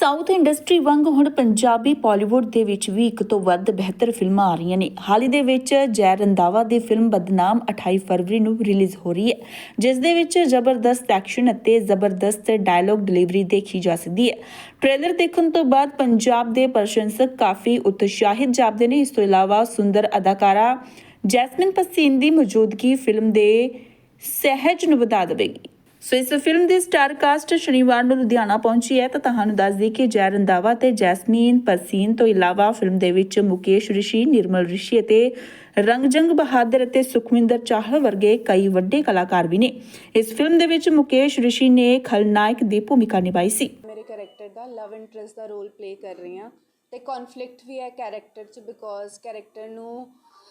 South industry ਵਾਂਗ ਹੁਣ ਪੰਜਾਬੀ ਬਾਲੀਵੁੱਡ ਦੇ ਵਿੱਚ ਵੀ ਇੱਕ ਤੋਂ ਵੱਧ ਬਿਹਤਰ ਫਿਲਮਾਂ ਆ ਰਹੀਆਂ ਨੇ। ਹਾਲ ਹੀ ਦੇ ਵਿੱਚ ਜੈ ਰੰਦਾਵਾ ਦੀ ਫਿਲਮ ਬਦਨਾਮ 28 ਫਰਵਰੀ ਨੂੰ ਰਿਲੀਜ਼ ਹੋ ਰਹੀ ਹੈ, ਜਿਸ ਦੇ ਵਿੱਚ ਜ਼ਬਰਦਸਤ ਐਕਸ਼ਨ ਅਤੇ ਜ਼ਬਰਦਸਤ ਡਾਇਲੌਗ ਡਿਲੀਵਰੀ ਦੇਖੀ ਜਾ ਸਕਦੀ ਹੈ। ਟ੍ਰੇਲਰ ਦੇਖਣ ਤੋਂ ਬਾਅਦ ਪੰਜਾਬ ਦੇ ਪ੍ਰਸ਼ੰਸਕ ਕਾਫੀ ਉਤਸ਼ਾਹਿਤ ਜਾਪਦੇ ਨੇ। ਇਸ ਤੋਂ ਇਲਾਵਾ ਸੁੰਦਰ ਅਦਾਕਾਰਾ ਜੈਸਮਿਨ ਪਸੀਨ ਦੀ ਮੌਜੂਦਗੀ ਫਿਲਮ ਦੇ ਸਹਿਜ ਨੂੰ ਵਧਾ ਦੇਵੇਗੀ। ਸੋ ਇਸ ਫਿਲਮ ਦੀ ਸਟਾਰ ਕਾਸਟ ਸ਼ਨੀਵਾਰ ਨੂੰ ਲੁਧਿਆਣਾ ਪਹੁੰਚੀ ਹੈ ਤਾਂ ਤੁਹਾਨੂੰ ਦੱਸ ਦਈਏ ਕਿ ਜੈ ਰੰਦਾਵਾ ਤੇ ਜੈਸਮੀਨ ਪਸੀਨ ਤੋਂ ਇਲਾਵਾ ਫਿਲਮ ਦੇ ਵਿੱਚ ਮੁਕੇਸ਼ ਰਿਸ਼ੀ, ਨਿਰਮਲ ਰਿਸ਼ੀ ਅਤੇ ਰੰਗਜੰਗ ਬਹਾਦਰ ਅਤੇ ਸੁਖਵਿੰਦਰ ਚਾਹਲ ਵਰਗੇ ਕਈ ਵੱਡੇ ਕਲਾਕਾਰ ਵੀ ਨੇ। ਇਸ ਫਿਲਮ ਦੇ ਵਿੱਚ ਮੁਕੇਸ਼ ਰਿਸ਼ੀ ਨੇ ਖਲਨਾਇਕ ਦੀ ਭੂਮਿਕਾ ਨਿਭਾਈ ਸੀ। ਮੇਰੇ ਕੈਰੈਕਟਰ ਦਾ ਲਵ ਇੰਟਰਸਟ ਦਾ ਰੋਲ ਪਲੇ ਕਰ ਰਹੀ ਹਾਂ ਤੇ ਕਨਫਲਿਕਟ ਵੀ ਹੈ ਕੈਰੈਕਟਰ 'ਚ ਬਿਕੋਜ਼ ਕੈਰੈਕਟਰ ਨੂੰ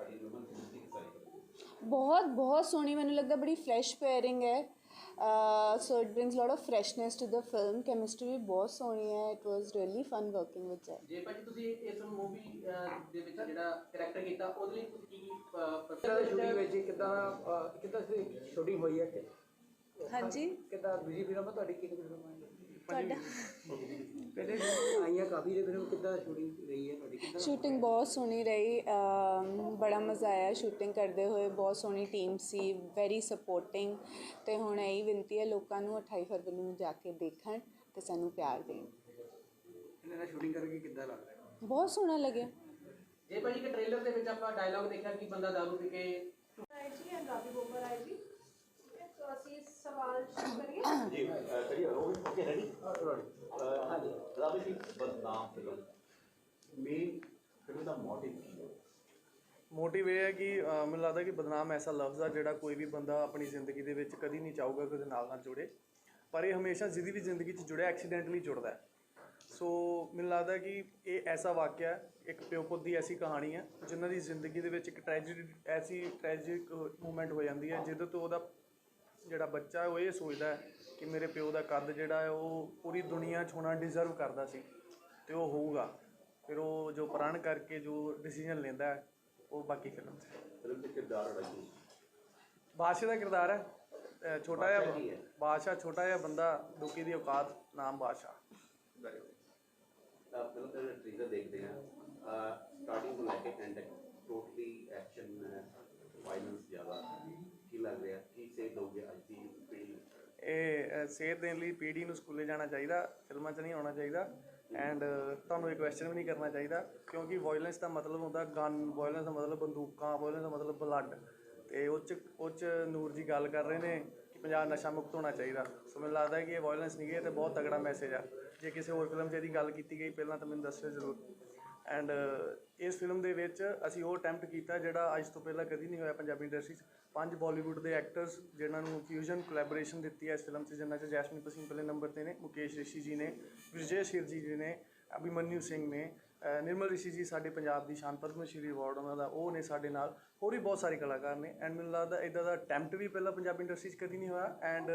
ਤੁਹਾਡੀ ਰਮਨ ਕਿੰਨੀ ਐਕਸਾਈਟਡ ਬਹੁਤ ਬਹੁਤ ਸੋਹਣੀ ਮੈਨੂੰ ਲੱਗਦਾ ਬੜੀ ਫਰੈਸ਼ ਪੇਅਰਿੰਗ ਹੈ। So it brings lot of freshness to the film chemistry ਵੀ ਬਹੁਤ ਸੋਹਣੀ ਹੈ। It was really fun working with Jai Jay ਭਾਜੀ ਤੁਸੀਂ ਇਸ ਮੂਵੀ ਦੇ ਵਿੱਚ ਜਿਹੜਾ ਕੈਰੈਕਟਰ ਕੀਤਾ ਉਹਦੇ ਲਈ ਤੁਸੀਂ ਕੀ ਪਰਸਨਲ ਸ਼ੂਟਿੰਗ ਵਿੱਚ ਕਿਦਾਂ ਕਿਦਾਂ ਸ਼ੂਟਿੰਗ ਹੋਈ ਹੈ ਹਾਂਜੀ। ਕਿਦਾਂ ਦੂਜੀ ਫਿਲਮ ਤੁਹਾਡੀ ਕਿਹੜੀ ਫਿਲਮ ਹੈ? ਤੁਹਾਡਾ ਪਹਿਲੇ ਆਈਆਂ ਕਾਫੀ ਦੇ ਫਿਲਮ ਕਿਦਾਂ ਸ਼ੂਟਿੰਗ ਰਹੀ ਹੈ ਤੁਹਾਡੀ ਕਿਦਾਂ ਸ਼ੂਟਿੰਗ ਬਹੁਤ ਸੋਹਣੀ ਰਹੀ ਅਮ, ਬੜਾ ਮਜ਼ਾ ਆਇਆ ਸ਼ੂਟਿੰਗ ਕਰਦੇ ਹੋਏ ਬਹੁਤ ਸੋਹਣੀ ਟੀਮ ਸੀ ਵੈਰੀ ਸਪੋਰਟਿੰਗ ਤੇ ਹੁਣ ਇਹੀ ਬੇਨਤੀ ਹੈ ਲੋਕਾਂ ਨੂੰ 28 ਫਰਵਰੀ ਨੂੰ ਜਾ ਕੇ ਦੇਖਣ ਤੇ ਸਾਨੂੰ ਪਿਆਰ ਦੇਣ। ਇਹਨਾਂ ਨਾਲ ਸ਼ੂਟਿੰਗ ਕਰਕੇ ਕਿੱਦਾਂ ਲੱਗਦਾ? ਹੈ ਬਹੁਤ ਸੋਹਣਾ ਲੱਗਿਆ। ਜੇ ਭਾਜੀ ਕਿ ਟ੍ਰੇਲਰ ਦੇ ਵਿੱਚ ਆਪਾਂ ਡਾਇਲੌਗ ਦੇਖਿਆ ਕਿ ਬੰਦਾ ਦਾਰੂ ਪੀ ਕੇ ਜੀ ਐਂਡ ਰਾਬੀ ਬੋਬਰ ਆਏ ਜੀ। ਮੋਟਿਵ ਇਹ ਹੈ ਕਿ ਮੈਨੂੰ ਲੱਗਦਾ ਕਿ ਬਦਨਾਮ ਐਸਾ ਲਫ਼ਜ਼ ਆ ਜਿਹੜਾ ਕੋਈ ਵੀ ਬੰਦਾ ਆਪਣੀ ਜ਼ਿੰਦਗੀ ਦੇ ਵਿੱਚ ਕਦੀ ਨਹੀਂ ਚਾਹੂਗਾ ਕਿ ਉਹਦੇ ਨਾਲ ਨਾਲ ਜੁੜੇ। ਪਰ ਇਹ ਹਮੇਸ਼ਾ ਜਿਹਦੀ ਵੀ ਜ਼ਿੰਦਗੀ 'ਚ ਜੁੜਿਆ ਐਕਸੀਡੈਂਟਲੀ ਜੁੜਦਾ ਸੋ ਮੈਨੂੰ ਲੱਗਦਾ ਕਿ ਇਹ ਐਸਾ ਵਾਕਿਆ ਇੱਕ ਪਿਓ ਪੁੱਤ ਦੀ ਐਸੀ ਕਹਾਣੀ ਹੈ ਜਿਨ੍ਹਾਂ ਦੀ ਜ਼ਿੰਦਗੀ ਦੇ ਵਿੱਚ ਇੱਕ ਟ੍ਰੈਜੇਡੀ ਐਸੀ ਟ੍ਰੈਜਿਕ ਮੂਮੈਂਟ ਹੋ ਜਾਂਦੀ ਹੈ ਜਿਹਦੇ ਤੋਂ ਉਹਦਾ ਜਿਹੜਾ ਬੱਚਾ ਉਹ ਇਹ ਸੋਚਦਾ ਕਿ ਮੇਰੇ ਪਿਓ ਦਾ ਕੱਦ ਜਿਹੜਾ ਹੈ ਉਹ ਪੂਰੀ ਦੁਨੀਆ 'ਚ ਹੋਣਾ ਡਿਜ਼ਰਵ ਕਰਦਾ ਸੀ ਤੇ ਉਹ ਹੋਊਗਾ। ਫਿਰ ਉਹ ਜੋ ਪ੍ਰਣ ਕਰਕੇ ਜੋ ਡਿਸੀਜਨ ਲੈਂਦਾ ਉਹ ਬਾਕੀ ਫਿਲਮ 'ਚ ਬਾਦਸ਼ਾਹ ਦਾ ਕਿਰਦਾਰ ਹੈ। ਛੋਟਾ ਜਿਹਾ ਬਾਦਸ਼ਾਹ ਛੋਟਾ ਜਿਹਾ ਬੰਦਾ ਲੋਕੀ ਦੀ ਔਕਾਤ ਨਾਮ ਬਾਦਸ਼ਾਹ। ਵੈਰੀ ਗੁੱਡ ਆਪ ਫਿਲਮ ਦੇਖਦੇ ਆ ਸੇਧ ਦੇਣ ਲਈ ਪੀੜੀ ਨੂੰ ਸਕੂਲੇ ਜਾਣਾ ਚਾਹੀਦਾ, ਫਿਲਮਾਂ 'ਚ ਨਹੀਂ ਆਉਣਾ ਚਾਹੀਦਾ ਐਂਡ ਤੁਹਾਨੂੰ ਇੱਕ ਕੁਐਸਚਨ ਵੀ ਨਹੀਂ ਕਰਨਾ ਚਾਹੀਦਾ ਕਿਉਂਕਿ ਵਾਇਲੈਂਸ ਦਾ ਮਤਲਬ ਹੁੰਦਾ ਗਨ ਵਾਇਲੈਂਸ ਦਾ ਮਤਲਬ ਬੰਦੂਕਾਂ ਵਾਇਲੈਂਸ ਦਾ ਮਤਲਬ ਬਲੱਡ ਤੇ ਉਹ 'ਚ ਉਹ 'ਚ ਨੂਰ ਜੀ ਗੱਲ ਕਰ ਰਹੇ ਨੇ ਕਿ ਪੰਜਾਬ ਨਸ਼ਾ ਮੁਕਤ ਹੋਣਾ ਚਾਹੀਦਾ। ਸੋ ਮੈਨੂੰ ਲੱਗਦਾ ਕਿ ਇਹ ਵਾਇਲੈਂਸ ਨਹੀਂ ਹੈ ਤੇ ਬਹੁਤ ਤਗੜਾ ਮੈਸੇਜ ਆ। ਜੇ ਕਿਸੇ ਹੋਰ ਫਿਲਮ 'ਚ ਇਹਦੀ ਗੱਲ ਕੀਤੀ ਗਈ ਪਹਿਲਾਂ ਤਾਂ ਮੈਨੂੰ ਦੱਸਿਓ ਜ਼ਰੂਰ। ਐਂਡ ਇਸ ਫਿਲਮ ਦੇ ਵਿੱਚ ਅਸੀਂ ਉਹ ਅਟੈਂਪਟ ਕੀਤਾ ਜਿਹੜਾ ਅੱਜ ਤੋਂ ਪਹਿਲਾਂ ਕਦੀ ਨਹੀਂ ਹੋਇਆ ਪੰਜਾਬੀ ਇੰਡਸਟਰੀ 'ਚ। ਪੰਜ ਬਾਲੀਵੁੱਡ ਦੇ ਐਕਟਰਸ ਜਿਨ੍ਹਾਂ ਨੂੰ ਫਿਊਜ਼ਨ ਕੋਲੈਬੋਰੇਸ਼ਨ ਦਿੱਤੀ ਹੈ ਇਸ ਫਿਲਮ 'ਚ, ਜਿਨ੍ਹਾਂ 'ਚ ਜੈਸਮੀਨ ਪਸੀਨ ਪਹਿਲੇ ਨੰਬਰ ਤੇ ਨੇ, ਮੁਕੇਸ਼ ਰਿਸ਼ੀ ਜੀ ਨੇ, ਵਿਜੇ ਸ਼ਿਰਜੀ ਜੀ ਜੀ ਨੇ ਅਭਿਮਨਿਊ ਸਿੰਘ ਨੇ ਨਿਰਮਲ ਰਿਸ਼ੀ ਜੀ ਸਾਡੇ ਪੰਜਾਬ ਦੀ ਸ਼ਾਨ ਪਦਮ ਸ਼੍ਰੀ ਅਵਾਰਡ ਉਹਨਾਂ ਦਾ, ਉਹ ਨੇ ਸਾਡੇ ਨਾਲ, ਹੋਰ ਵੀ ਬਹੁਤ ਸਾਰੇ ਕਲਾਕਾਰ ਨੇ ਐਂਡ ਮੈਨੂੰ ਲੱਗਦਾ ਇਦਾਂ ਦਾ ਅਟੈਂਪਟ ਵੀ ਪਹਿਲਾਂ ਪੰਜਾਬੀ ਇੰਡਸਟਰੀ 'ਚ ਕਦੀ ਨਹੀਂ ਹੋਇਆ ਐਂਡ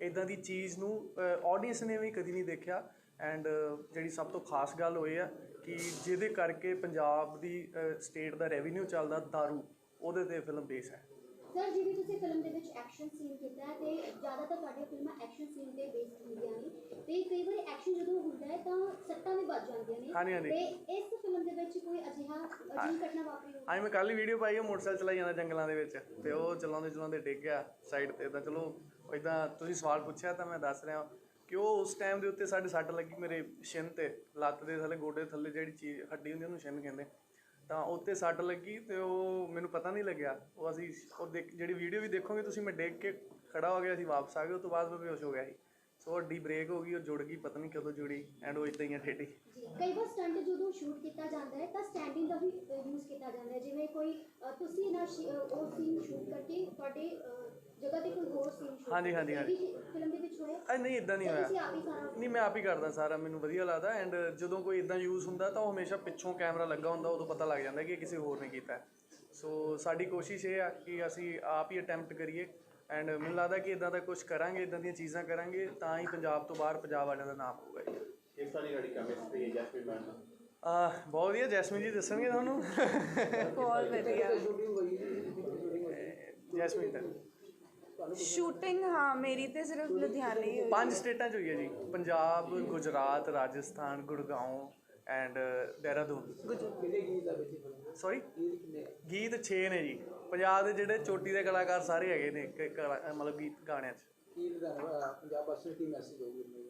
ਇਦਾਂ ਦੀ ਚੀਜ਼ ਨੂੰ ਆਡੀਅנס ਨੇ ਵੀ ਕਦੀ ਨਹੀਂ ਦੇਖਿਆ ਐਂਡ ਜਿਹੜੀ ਸਭ ਤੋਂ ਖਾਸ ਗੱਲ ਹੋਈ ਹੈ ਕਿ ਜਿਹਦੇ ਕਰਕੇ ਪੰਜਾਬ ਦੀ ਸਟੇਟ ਦਾ ਰੈਵਨਿਊ ਚੱਲਦਾ ਦਾਰੂ, ਉਹਦੇ ਤੇ ਫਿਲਮ ਬੇਸ ਹੈ। ਸਰ ਜਿਵੇਂ ਤੁਸੀਂ ਫਿਲਮ ਦੇ ਵਿੱਚ ਐਕਸ਼ਨ ਸੀਨ ਕੀਤਾ ਤੇ ਜ਼ਿਆਦਾਤਰ ਤੁਹਾਡੀਆਂ ਫਿਲਮਾਂ ਐਕਸ਼ਨ ਸੀਨ ਤੇ ਬੇਸਡ ਹੁੰਦੀਆਂ ਨੇ ਤੇ ਕਈ ਵਾਰੀ ਐਕਸ਼ਨ ਜਦੋਂ ਹੁੰਦਾ ਹੈ ਤਾਂ ਸੱਟਾਂ ਵੀ ਵੱਜ ਜਾਂਦੀਆਂ ਨੇ ਹਾਂਜੀ। ਤੇ ਇਸ ਫਿਲਮ ਦੇ ਵਿੱਚ ਕੋਈ ਅਜਿਹਾ ਅਜਿਹੀ ਘਟਨਾ ਵਾਪਰੀ ਹੋਵੇ? ਅੱਜ ਮੈਂ ਕੱਲ ਹੀ ਵੀਡੀਓ ਪਾਈ ਉਹ ਮੋਟਰਸਾਈਕਲ ਚਲਾਈ ਜਾਂਦਾ ਜੰਗਲਾਂ ਦੇ ਵਿੱਚ ਤੇ ਉਹ ਚਲਾਉਂਦੇ ਚਲਾਉਂਦੇ ਡਿੱਗ ਗਿਆ ਸਾਈਡ ਤੇ ਤਾਂ ਚਲੋ ਇਦਾਂ ਤੁਸੀਂ ਸਵਾਲ ਪੁੱਛਿਆ ਤਾਂ ਮੈਂ ਦੱਸ ਰਿਹਾ ਕਿ ਉਹ ਉਸ ਟਾਈਮ ਦੇ ਉੱਤੇ ਸਾਡੇ ਸੱਟ ਲੱਗੀ ਮੇਰੇ ਸ਼ਿਨ ਤੇ ਲੱਤ ਦੇ ਥੱਲੇ ਗੋਡੇ ਦੇ ਥੱਲੇ ਜਿਹੜੀ ਚੀਜ਼ ਹੱਡੀ ਹੁੰਦੀ ਉਹਨੂੰ ਸ਼ਿਨ ਕਹਿੰਦੇ। ਤਾਂ ਉੱਤੇ ਸੱਟ ਲੱਗੀ ਤੇ ਉਹ ਮੈਨੂੰ ਪਤਾ ਨਹੀਂ ਲੱਗਿਆ। ਉਹ ਅਸੀਂ, ਉਹ ਦੇਖ, ਜਿਹੜੀ ਵੀਡੀਓ ਵੀ ਦੇਖੋਗੇ ਤੁਸੀਂ, ਮੈਂ ਡਿੱਗ ਕੇ ਖੜਾ ਹੋ ਗਿਆ ਸੀ, ਵਾਪਸ ਆ ਗਏ। ਉਸ ਤੋਂ ਬਾਅਦ ਮੈਂ ਬੇਹੋਸ਼ ਹੋ ਗਿਆ ਸੀ। ਸੋ ਅੱਡੀ ਬ੍ਰੇਕ ਹੋ ਗਈ, ਉਹ ਜੁੜ ਗਈ, ਪਤਾ ਨਹੀਂ ਕਦੋਂ ਜੁੜੀ, ਐਂਡ ਉਹ ਇਦਾਂ ਹੀ ਆ ਠੇਡੀ ਕਈ ਵਾਰ ਸਟੰਟ ਜਦੋਂ ਸ਼ੂਟ ਕੀਤਾ ਜਾਂਦਾ ਹੈ, ਤਾਂ ਸਟੈਂਡਿੰਗ ਦਾ ਵੀ ਯੂਜ਼ ਕੀਤਾ ਜਾਂਦਾ ਹੈ। ਜਿਵੇਂ ਕੋਈ ਤੁਸੀਂ ਨਾ ਉਹ ਸੀਨ ਸ਼ੂਟ ਕਰਕੇ ਤੁਹਾਡੇ ਜਗ੍ਹਾ ਤੇ ਕੋਈ ਹੋਰ ਸੀਨ ਸ਼ੂਟ ਹਾਂਜੀ, ਹਾਂਜੀ, ਹਾਂਜੀ। ਫਿਲਮ ਦੇ ਵਿੱਚ ਹੋਇਆ? ਐ ਨਹੀਂ ਇਦਾਂ ਨਹੀਂ ਤੁਸੀਂ ਹੋਇਆ। ਆਪ ਹੀ ਸਾਰਾ ਨਹੀਂ ਮੈਂ ਆਪ ਹੀ ਕਰਦਾ ਸਾਰਾ ਮੈਨੂੰ ਵਧੀਆ ਲੱਗਦਾ। ਐਂਡ ਜਦੋਂ ਕੋਈ ਇਦਾਂ ਯੂਜ਼ ਹੁੰਦਾ ਤਾਂ ਉਹ ਹਮੇਸ਼ਾ ਪਿੱਛੋਂ ਕੈਮਰਾ ਲੱਗਾ ਹੁੰਦਾ ਉਦੋਂ ਪਤਾ ਲੱਗ ਜਾਂਦਾ ਕਿ ਇਹ ਕਿਸੇ ਹੋਰ ਨੇ ਕੀਤਾ। ਸੋ ਸਾਡੀ ਕੋਸ਼ਿਸ਼ ਇਹ ਆ ਕਿ ਅਸੀਂ ਆਪ ਹੀ ਅਟੈਂਪਟ ਕਰੀਏ। ਐਂਡ ਮੈਨੂੰ ਲੱਗਦਾ ਕਿ ਇਦਾਂ ਦਾ ਕੁਝ ਕਰਾਂਗੇ ਇਦਾਂ ਦੀਆਂ ਚੀਜ਼ਾਂ ਕਰਾਂਗੇ ਤਾਂ ਹੀ ਪੰਜਾਬ ਤੋਂ ਬਾਹਰ ਪੰਜਾਬ ਵਾਲਿਆਂ ਦਾ ਨਾਮ ਹੋਊਗਾ ਜੀ। ਕਿਸ ਤਰ੍ਹਾਂ ਦੀ ਤੁਹਾਡੀ ਕੈਮਿਸਟਰੀ ਹੈ ਜੈਸਮੀਨ ਮੈਮ? ਨਾਲ ਆਹ, ਬਹੁਤ ਵਧੀਆ। ਜੈਸਮੀਨ ਜੀ ਦੱਸਣਗੇ ਤੁਹਾਨੂੰ? ਬਹੁਤ ਵਧੀਆ। ਜੈਸਮੀਨ ਦਾ ਸ਼ੂਟਿੰਗ ਹਾਂ ਮੇਰੀ ਤੇ ਸਿਰਫ ਲੁਧਿਆਣੇ ਹੀ ਹੋਈ ਪੰਜ ਸਟੇਟਾਂ ਚ ਹੋਈ ਹੈ ਜੀ। ਪੰਜਾਬ ਗੁਜਰਾਤ ਰਾਜਸਥਾਨ ਗੁੜਗਾਉਂ ਐਂਡ ਦੇਹਰਾਦੂਨ। ਸੌਰੀ ਗੀਤ ਕਿੰਨੇ? ਗੀਤ 6 ਨੇ ਜੀ। ਪੰਜਾਬ ਦੇ ਜਿਹੜੇ ਚੋਟੀ ਦੇ ਕਲਾਕਾਰ ਸਾਰੇ ਹੈਗੇ ਨੇ ਮਤਲਬ ਗੀਤ ਗਾਣਿਆਂ 'ਚ। ਕੀ ਦੇਣਾ ਪੰਜਾਬ ਵਾਸੀਆਂ ਨੂੰ ਕੀ ਮੈਸੇਜ ਹੋਊਗੀ ਮੇਰੇ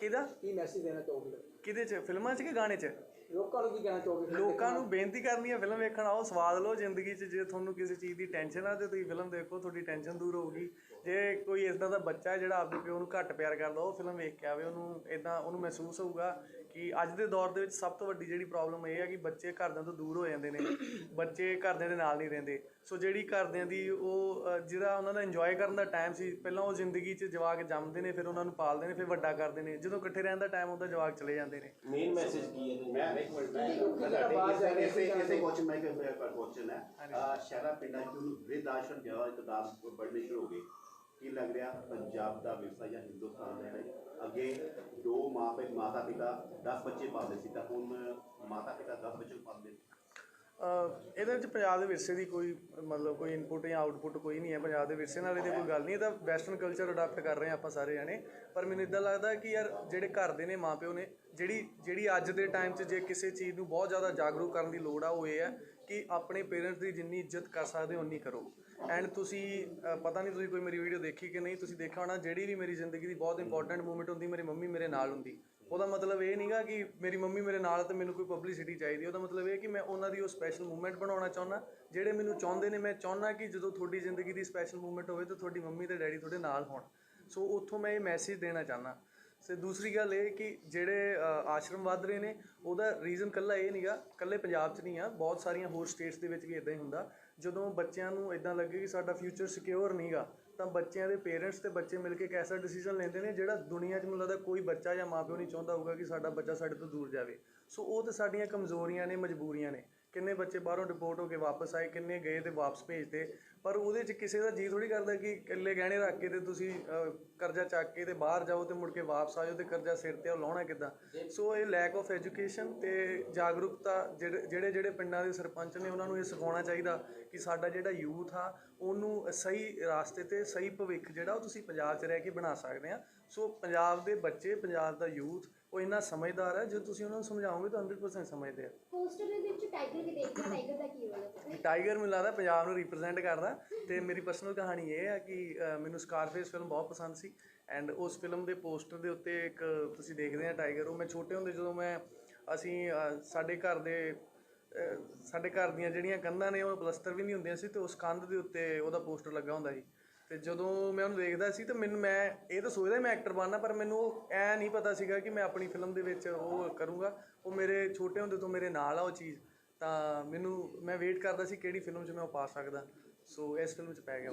ਕਿਹਦਾ? ਕੀ ਮੈਸੇਜ ਦੇਣਾ ਚਾਹੋਗੇ? ਕਿਹਦੇ 'ਚ? ਫਿਲਮਾਂ 'ਚ ਕਿ ਗਾਣੇ 'ਚ? ਲੋਕਾਂ ਨੂੰ ਕੀ ਕਹਿਣਾ ਚਾਹੋਗੇ ਲੋਕਾਂ ਨੂੰ ਬੇਨਤੀ ਕਰਨੀ ਹੈ ਫਿਲਮ ਵੇਖਣ ਆਓ ਸਵਾਦ ਲਓ ਜ਼ਿੰਦਗੀ 'ਚ ਜੇ ਤੁਹਾਨੂੰ ਕਿਸੇ ਚੀਜ਼ ਦੀ ਟੈਨਸ਼ਨ ਆ ਤੇ ਤੁਸੀਂ ਫਿਲਮ ਦੇਖੋ ਤੁਹਾਡੀ ਟੈਨਸ਼ਨ ਦੂਰ ਹੋਊਗੀ। ਜੇ ਕੋਈ ਇਦਾਂ ਦਾ ਬੱਚਾ ਜਿਹੜਾ ਆਪਦੇ ਪਿਓ ਨੂੰ ਘੱਟ ਪਿਆਰ ਕਰਦਾ ਉਹ ਫਿਲਮ ਵੇਖ ਕੇ ਆਵੇ ਉਹਨੂੰ ਇਦਾਂ ਉਹਨੂੰ ਮਹਿਸੂਸ ਹੋਊਗਾ ਕਿ ਅੱਜ ਦੇ ਦੌਰ ਦੇ ਵਿੱਚ ਸਭ ਤੋਂ ਵੱਡੀ ਜਿਹੜੀ ਪ੍ਰੋਬਲਮ ਇਹ ਹੈ ਕਿ ਬੱਚੇ ਘਰਦਿਆਂ ਤੋਂ ਦੂਰ ਹੋ ਜਾਂਦੇ ਨੇ ਬੱਚੇ ਘਰਦਿਆਂ ਦੇ ਨਾਲ ਨਹੀਂ ਰਹਿੰਦੇ। ਸੋ ਜਿਹੜੀ ਘਰਦਿਆਂ ਦੀ ਉਹ ਜਿਹੜਾ ਉਹਨਾਂ ਦਾ ਇੰਜੋਏ ਕਰਨ ਦਾ ਟਾਈਮ ਸੀ ਪਹਿਲਾਂ ਉਹ ਜ਼ਿੰਦਗੀ 'ਚ ਜਵਾਕ ਜੰਮਦੇ ਨੇ ਫਿਰ ਉਹਨਾਂ ਨੂੰ ਪਾਲਦੇ ਨੇ ਫਿਰ ਵੱਡਾ ਕਰਦੇ ਨੇ। ਜਦੋਂ ਇਕੱਠੇ ਰਹਿਣ ਦਾ ਟਾਈਮ ਹੁੰਦਾ ਜਵਾਕ ਚਲੇ ਜਾਂਦੇ ਨੇ। ਮੇਨ ਮੈਸੇਜ ਕੀ ਹੈ ਮੈਂ ਇੱਕ ਮਿੰਟ ਮੈਂ ਤੁਹਾਡੇ ਇਸੇ ਇਸੇ ਕੁਐਸਚਨ ਮੈਂ ਕਿ ਮੇਰਾ ਕੁਐਸਚਨ ਹੈ। ਸ਼ਹਿਰਾ ਪਿੰਡਾਂ 'ਚ ਉਹਨੂੰ ਵਿਦ ਆਸ਼ਰਮ ਜਿਹੜਾ ਇਤਦਾਰ ਬੜਨੇ ਸ਼ੁਰੂ ਹੋ ਗਏ। ਕੀ ਲੱਗ ਰਿਹਾ? ਪੰਜਾਬ ਦਾ ਵਿਰਸਾ ਜਾਂ ਹਿੰਦੁਸਤਾਨ ਦਾ ਹੈ? ਅੱਗੇ ਦੋ ਮਾਂ ਪਿ ਮਾਤਾ ਪਿਤਾ 10 ਬੱਚੇ ਪਾਲਦੇ ਸੀ ਤਾਂ ਹੁਣ ਮਾਤਾ ਪਿਤਾ 10 ਬੱਚੇ ਪਾਲਦੇ ਨੇ। ਅਹ ਇਹਦੇ ਵਿੱਚ ਪੰਜਾਬ ਦੇ ਵਿਰਸੇ ਦੀ ਕੋਈ ਮਤਲਬ ਕੋਈ ਇਨਪੁਟ ਜਾਂ ਆਊਟਪੁੱਟ ਕੋਈ ਨਹੀਂ ਹੈ। ਪੰਜਾਬ ਦੇ ਵਿਰਸੇ ਨਾਲ ਇਹਦੀ ਕੋਈ ਗੱਲ ਨਹੀਂ ਇਹ ਤਾਂ ਵੈਸਟਰਨ ਕਲਚਰ ਅਡਾਪਟ ਕਰ ਰਹੇ ਹਾਂ ਆਪਾਂ ਸਾਰੇ ਜਾਣੇ। ਪਰ ਮੈਨੂੰ ਇਦਾਂ ਲੱਗਦਾ ਕਿ ਯਾਰ ਜਿਹੜੇ ਘਰ ਦੇ ਨੇ ਮਾਪਿਓ ਨੇ, ਜਿਹੜੀ ਜਿਹੜੀ ਅੱਜ ਦੇ ਟਾਈਮ 'ਚ ਜੇ ਕਿਸੇ ਚੀਜ਼ ਨੂੰ ਬਹੁਤ ਜ਼ਿਆਦਾ ਜਾਗਰੂਕ ਕਰਨ ਦੀ ਲੋੜ ਆ, ਉਹ ਇਹ ਹੈ ਕਿ ਆਪਣੇ ਪੇਰੈਂਟਸ ਦੀ ਜਿੰਨੀ ਇੱਜ਼ਤ ਕਰ ਸਕਦੇ ਹੋ, ਉਨੀ ਕਰੋ। ਐਂਡ ਤੁਸੀਂ ਅਹ ਪਤਾ ਨਹੀਂ ਤੁਸੀਂ ਕੋਈ ਮੇਰੀ ਵੀਡੀਓ ਦੇਖੀ ਕਿ ਨਹੀਂ ਤੁਸੀਂ ਦੇਖਿਆ ਹੋਣਾ ਜਿਹੜੀ ਵੀ ਮੇਰੀ ਜ਼ਿੰਦਗੀ ਦੀ ਬਹੁਤ ਇੰਪੋਰਟੈਂਟ ਮੂਮੈਂਟ ਹੁੰਦੀ ਮੇਰੀ ਮੰਮੀ ਮੇਰੇ ਨਾਲ ਹੁੰਦੀ। ਉਹਦਾ ਮਤਲਬ ਇਹ ਨਹੀਂਗਾ ਕਿ ਮੇਰੀ ਮੰਮੀ ਮੇਰੇ ਨਾਲ ਤੇ ਮੈਨੂੰ ਕੋਈ ਪਬਲਿਸਿਟੀ ਚਾਹੀਦੀ ਉਹਦਾ ਮਤਲਬ ਇਹ ਕਿ ਮੈਂ ਉਹਨਾਂ ਦੀ ਉਹ ਸਪੈਸ਼ਲ ਮੂਮੈਂਟ ਬਣਾਉਣਾ ਚਾਹੁੰਦਾ। ਜਿਹੜੇ ਮੈਨੂੰ ਚਾਹੁੰਦੇ ਨੇ ਮੈਂ ਚਾਹੁੰਦਾ ਕਿ ਜਦੋਂ ਤੁਹਾਡੀ ਜ਼ਿੰਦਗੀ ਦੀ ਸਪੈਸ਼ਲ ਮੂਮੈਂਟ ਹੋਵੇ ਤਾਂ ਤੁਹਾਡੀ ਮੰਮੀ ਤੇ ਡੈਡੀ ਤੁਹਾਡੇ ਨਾਲ ਹੋਣ। ਸੋ ਉੱਥੋਂ ਮੈਂ ਇਹ ਮੈਸੇਜ ਦੇਣਾ ਚਾਹੁੰਦਾ। ਤੇ ਦੂਸਰੀ ਗੱਲ ਇਹ ਕਿ ਜਿਹੜੇ ਅ, ਆਸ਼ਰਮ ਵੱਧ ਰਹੇ ਨੇ ਉਹਦਾ ਰੀਜ਼ਨ ਕੱਲਾ ਇਹ ਨਹੀਂਗਾ ਕੱਲੇ ਪੰਜਾਬ 'ਚ ਨਹੀਂ ਆ ਬਹੁਤ ਸਾਰੀਆਂ ਹੋਰ ਸਟੇਟਸ ਦੇ ਵਿੱਚ ਵੀ ਇਦਾਂ ਹੀ ਹੁੰਦਾ। ਜਦੋਂ ਬੱਚਿਆਂ ਨੂੰ ਇਦਾਂ ਲੱਗੇ ਕਿ ਸਾਡਾ ਫਿਊਚਰ ਸਿਕਿਉਰ ਨਹੀਂਗਾ, ਤਾਂ ਬੱਚਿਆਂ ਦੇ ਪੇਰੈਂਟਸ ਤੇ ਬੱਚੇ ਮਿਲ ਕੇ ਇੱਕ ਐਸਾ ਡਿਸੀਜਨ ਲੈਂਦੇ ਨੇ ਜਿਹੜਾ ਦੁਨੀਆ 'ਚ ਮੈਨੂੰ ਲੱਗਦਾ ਕੋਈ ਬੱਚਾ ਜਾਂ ਮਾਪਿਓ ਨਹੀਂ ਚਾਹੁੰਦਾ ਹੋਊਗਾ ਕਿ ਸਾਡਾ ਬੱਚਾ ਸਾਡੇ ਤੋਂ ਦੂਰ ਜਾਵੇ। ਸੋ ਉਹ ਤੇ ਸਾਡੀਆਂ ਕਮਜ਼ੋਰੀਆਂ ਨੇ, ਮਜਬੂਰੀਆਂ ਨੇ। ਕਿੰਨੇ ਬੱਚੇ ਬਾਹਰੋਂ ਡਿਪੋਰਟ ਹੋ ਕੇ ਵਾਪਸ ਆਏ, ਕਿੰਨੇ ਗਏ ਤੇ ਵਾਪਸ ਭੇਜਦੇ ਪਰ ਉਹਦੇ 'ਚ ਕਿਸੇ ਦਾ ਜੀ ਥੋੜੀ ਕਰਦਾ ਕਿ ਇਕੱਲੇ ਗਹਿਣੇ ਰੱਖ ਕੇ ਤੇ ਤੁਸੀਂ ਕਰਜ਼ਾ ਚੱਕ ਕੇ ਤੇ ਬਾਹਰ ਜਾਓ ਤੇ ਮੁੜ ਕੇ ਵਾਪਸ ਆ ਜਾਓ ਤੇ ਕਰਜ਼ਾ ਸਿਰ ਤੇ ਉਹ ਲਾਉਣਾ ਕਿੱਦਾਂ? ਸੋ ਇਹ ਲੈਕ ਆਫ ਐਜੂਕੇਸ਼ਨ ਤੇ ਜਾਗਰੂਕਤਾ ਜਿਹੜੇ ਜਿਹੜੇ ਜਿਹੜੇ ਪਿੰਡਾਂ ਦੇ ਸਰਪੰਚ ਨੇ, ਉਹਨਾਂ ਨੂੰ ਇਹ ਸਿਖਾਉਣਾ ਚਾਹੀਦਾ ਕਿ ਸਾਡਾ ਜਿਹੜਾ ਯੂਥ ਆ, ਉਹਨੂੰ ਸਹੀ ਰਾਸਤੇ ਤੇ ਸਹੀ ਭਵਿੱਖ ਜਿਹੜਾ ਉਹ ਤੁਸੀਂ ਪੰਜਾਬ 'ਚ ਰਹਿ ਕੇ ਬਣਾ ਸਕਦੇ ਆ। ਸੋ ਪੰਜਾਬ ਦੇ ਬੱਚੇ, ਪੰਜਾਬ ਦਾ ਯੂਥ ਉਹ ਇੰਨਾ ਸਮਝਦਾਰ ਹੈ ਜੇ ਤੁਸੀਂ ਉਹਨਾਂ ਨੂੰ ਸਮਝਾਓਗੇ ਤਾਂ 100% ਸਮਝਦੇ ਆ। ਪੋਸਟਰ ਦੇ ਵਿੱਚ ਟਾਈਗਰ ਵੀ ਦੇਖਦੇ ਟਾਈਗਰ ਦਾ ਕੀ ਰੋਲ ਹੈ? ਟਾਈਗਰ ਮੈਨੂੰ ਲੱਗਦਾ ਪੰਜਾਬ ਨੂੰ ਰਿਪਰੈਜ਼ੈਂਟ ਕਰਦਾ। ਤੇ ਮੇਰੀ ਪਰਸਨਲ ਕਹਾਣੀ ਇਹ ਹੈ ਕਿ ਮੈਨੂੰ ਸਕਾਰਫੇਸ ਫਿਲਮ ਬਹੁਤ ਪਸੰਦ ਸੀ ਐਂਡ ਉਸ ਫਿਲਮ ਦੇ ਪੋਸਟਰ ਦੇ ਉੱਤੇ ਇੱਕ ਤੁਸੀਂ ਦੇਖਦੇ ਆ ਟਾਈਗਰ ਉਹ ਮੈਂ ਛੋਟੇ ਹੁੰਦੇ ਜਦੋਂ ਮੈਂ ਅਸੀਂ ਸਾਡੇ ਘਰ ਦੇ ਸਾਡੇ ਘਰ ਦੀਆਂ ਜਿਹੜੀਆਂ ਕੰਧਾਂ ਨੇ ਉਹ ਪਲਸਤਰ ਵੀ ਨਹੀਂ ਹੁੰਦੀਆਂ ਸੀ ਤੇ ਉਸ ਕੰਧ ਦੇ ਉੱਤੇ ਉਹਦਾ ਪੋਸਟਰ ਲੱਗਾ ਹੁੰਦਾ ਸੀ। ਤੇ ਜਦੋਂ ਮੈਂ ਉਹਨੂੰ ਦੇਖਦਾ ਸੀ ਤਾਂ ਮੈਨੂੰ ਮੈਂ, ਇਹ ਤਾਂ ਸੋਚਦਾ ਮੈਂ ਐਕਟਰ ਬਣਨਾ, ਪਰ ਮੈਨੂੰ ਉਹ ਐ ਨਹੀਂ ਪਤਾ ਸੀਗਾ ਕਿ ਮੈਂ ਆਪਣੀ ਫਿਲਮ ਦੇ ਵਿੱਚ ਉਹ ਕਰੂੰਗਾ। ਉਹ ਮੇਰੇ ਛੋਟੇ ਹੁੰਦੇ ਤੋਂ ਮੇਰੇ ਨਾਲ ਆ ਉਹ ਚੀਜ਼। ਤਾਂ ਮੈਨੂੰ, ਮੈਂ ਵੇਟ ਕਰਦਾ ਸੀ ਕਿਹੜੀ ਫਿਲਮ 'ਚ ਮੈਂ ਉਹ ਪਾ ਸਕਦਾ। ਸੋ ਇਸ ਫਿਲਮ 'ਚ ਪੈ ਗਿਆ